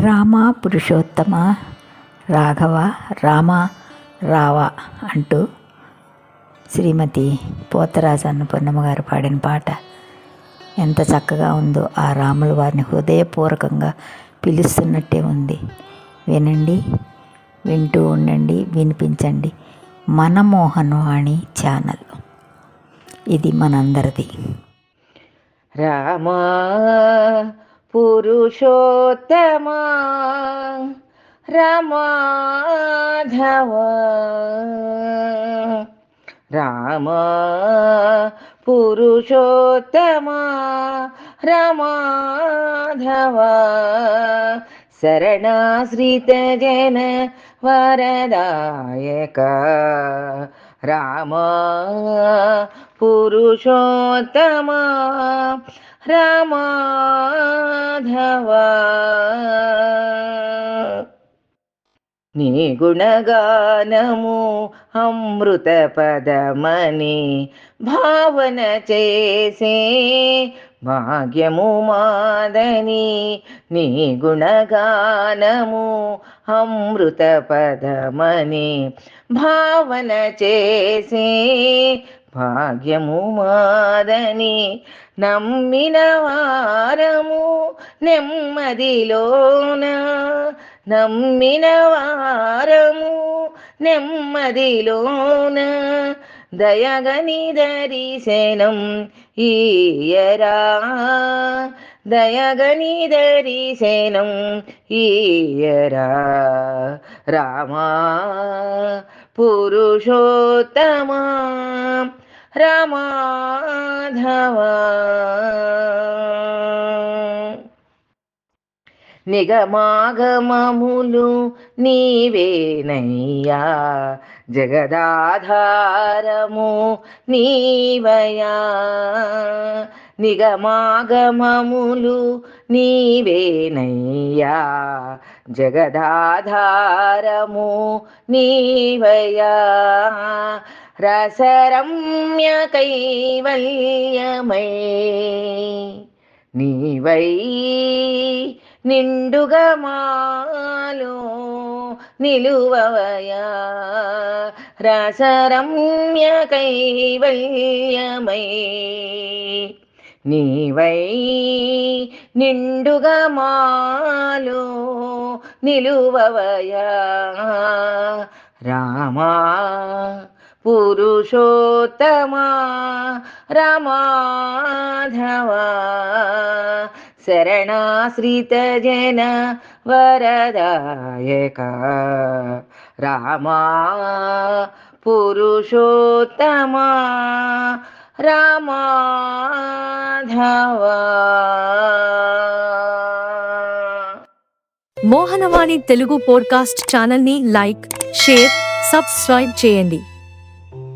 రామ పురుషోత్తమ రాఘవ రామ రావ అంటూ శ్రీమతి పోతరాజు అన్నపూర్ణమ్మ గారు పాడిన పాట ఎంత చక్కగా ఉందో ఆ రాములు వారిని హృదయపూర్వకంగా పిలుస్తున్నట్టే ఉంది. వినండి వింటూ ఉండండి వినిపించండి. మన ఛానల్. ఇది మనందరిది. రామా పురుషోత్తమా రమాధవ రామా పురుషోత్తమా రమాధవ శరణాశ్రిత జన వరదాయక రామా పురుషోత్తమా రామాధవ. నీ గుణగానము అమృత పదమని భావన చేసే భాగ్యము మాదని నీ గుణగానము అమృత పదమని భావన చేసే భాగ్యము మాదని నమ్మిన వారము నెమ్మదిలోన. నమ్మిన వారము నెమ్మదిలోన. దయగని దరిశనం ఈయరా. దయగని దరిశనం ఈయరా. రామా పురుషోత్తమా రమాధవ నిగమాగమములు నీవేనయ్యా జగదాధారము నీవయా నిగమాగమములు నీవేనయ్యా జగదాధారము నీవయా రసరమ్య కైవల్యమై నీవై నిండుగా మాలో నిలువవయా. రసరమ్య కైవల్యమై నీవై నిండుగా మాలో నిలువవయా. రామా పురుషోత్తమా రమాధవ శరణాశ్రిత జన వరదాయక రామా పురుషోత్తమా రామాధవ మోహనవాణి తెలుగు పోడ్కాస్ట్ ఛానల్ని లైక్ షేర్ సబ్స్క్రైబ్ చేయండి.